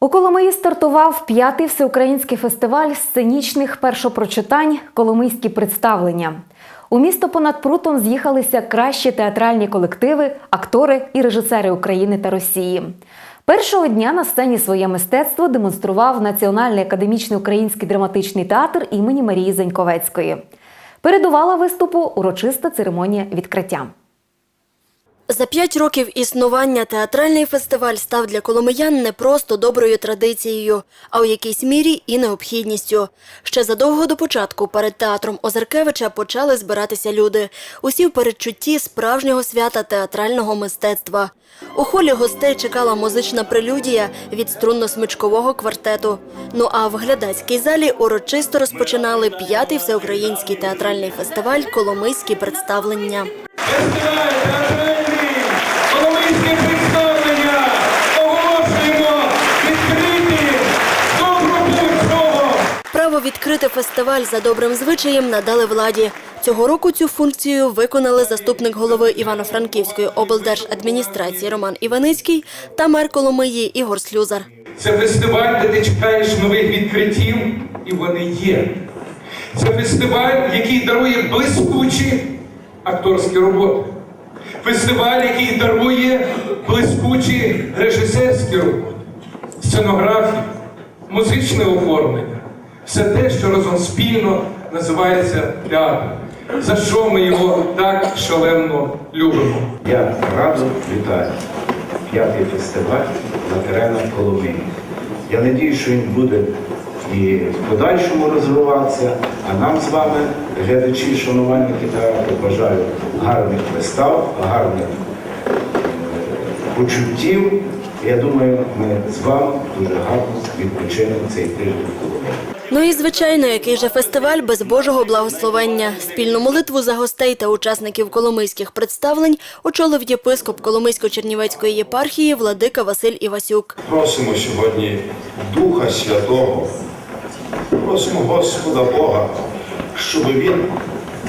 У Коломиї стартував п'ятий всеукраїнський фестиваль сценічних першопрочитань Коломийські представлення. У місто понад прутом з'їхалися кращі театральні колективи, актори і режисери України та Росії. Першого дня на сцені своє мистецтво демонстрував Національний академічний український драматичний театр імені Марії Заньковецької. Передувала виступу урочиста церемонія відкриття. За п'ять років існування театральний фестиваль став для коломиян не просто доброю традицією, а у якійсь мірі і необхідністю. Ще задовго до початку перед театром Озеркевича почали збиратися люди. Усі в передчутті справжнього свята театрального мистецтва. У холі гостей чекала музична прелюдія від струнно-смичкового квартету. Ну а в глядацькій залі урочисто розпочинали п'ятий всеукраїнський театральний фестиваль Коломийські представлення. Право відкрити фестиваль за добрим звичаєм надали владі. Цього року цю функцію виконали заступник голови Івано-Франківської облдержадміністрації Роман Іваницький та мер Коломиї Ігор Слюзар. Це фестиваль, де ти чекаєш нових відкриттів, і вони є. Це фестиваль, який дарує блискучі акторські роботи. Фестиваль, який дарує блискучі режисерські роботи, сценографію, музичне оформлення. Все те, що разом спільно називається театр. За що ми його так шалено любимо. Я радо вітаю п'ятий фестиваль на теренах Коломиї. Я надію, що він буде і в подальшому розвиватися. А нам з вами, глядачі, шанувальники театру, бажаю гарних вистав, гарних е, почуттів. Я думаю, ми з вами дуже гарно відпочинемо цей тиждень. Ну і звичайно, який же фестиваль без Божого благословення. Спільну молитву за гостей та учасників коломийських представлень очолив єпископ Коломийсько-Чернівецької єпархії владика Василь Івасюк. Просимо сьогодні Духа Святого, просимо Господа Бога, щоб Він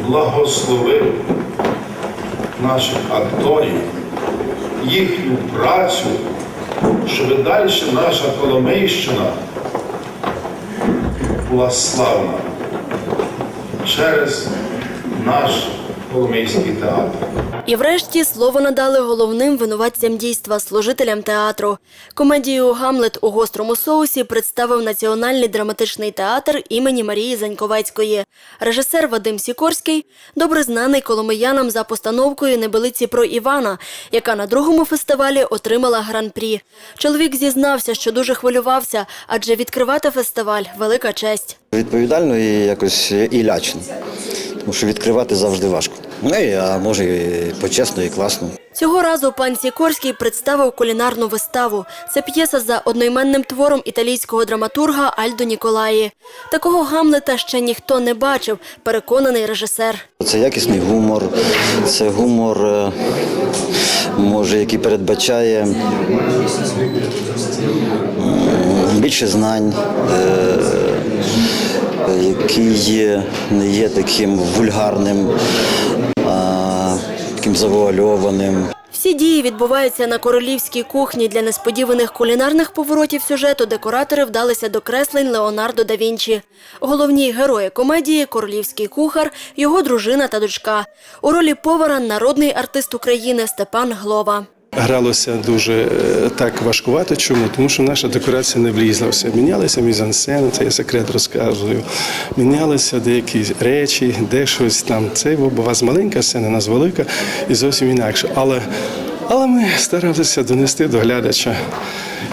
благословив наших акторів, їхню працю, щоб далі наша Коломийщина була славна через наш Коломийський театр. І врешті слово надали головним винуватцям дійства, служителям театру. Комедію Гамлет у гострому соусі представив Національний драматичний театр імені Марії Заньковецької. Режисер Вадим Сікорський добре знаний коломиянам за постановкою Небелиці про Івана, яка на другому фестивалі отримала гран-прі. Чоловік зізнався, що дуже хвилювався, адже відкривати фестиваль велика честь. Відповідально і якось і лячно, тому що відкривати завжди важко. Ну а може і почесно, і класно. Цього разу пан Сікорський представив кулінарну виставу. Це п'єса за одноіменним твором італійського драматурга Альдо Ніколаї. Такого Гамлета ще ніхто не бачив, переконаний режисер. Це якісний гумор, це гумор, е, може, який передбачає більше знань, е, який не є таким вульгарним, а таким завуальованим. Всі дії відбуваються на королівській кухні. Для несподіваних кулінарних поворотів сюжету декоратори вдалися до креслень Леонардо да Вінчі. Головні герої комедії королівський кухар, його дружина та дочка. У ролі повара народний артист України Степан Глова. Гралося дуже е, так важкувато. Чому? Тому що наша декорація не влізла. Все мінялися мізансцени, це я секрет розказую. Мінялися деякі речі, де щось там. Це у вас маленька сцена, нас велика і зовсім інакше. Але, але ми старалися донести до глядача.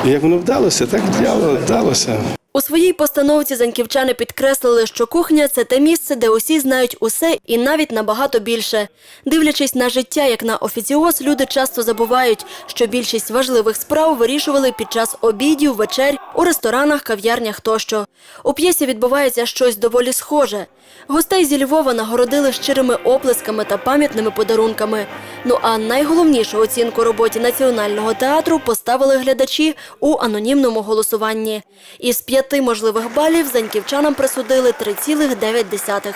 І як воно вдалося, так вдало- вдалося. У своїй постановці заньківчани підкреслили, що кухня це те місце, де усі знають усе і навіть набагато більше. Дивлячись на життя як на офіціоз, люди часто забувають, що більшість важливих справ вирішували під час обідів, вечер, у ресторанах, кав'ярнях тощо. У п'єсі відбувається щось доволі схоже. Гостей зі Львова нагородили щирими оплесками та пам'ятними подарунками. Ну а найголовнішу оцінку роботі національного театру поставили глядачі у анонімному голосуванні. Із п'яти можливих балів заньківчанам присудили 3,9.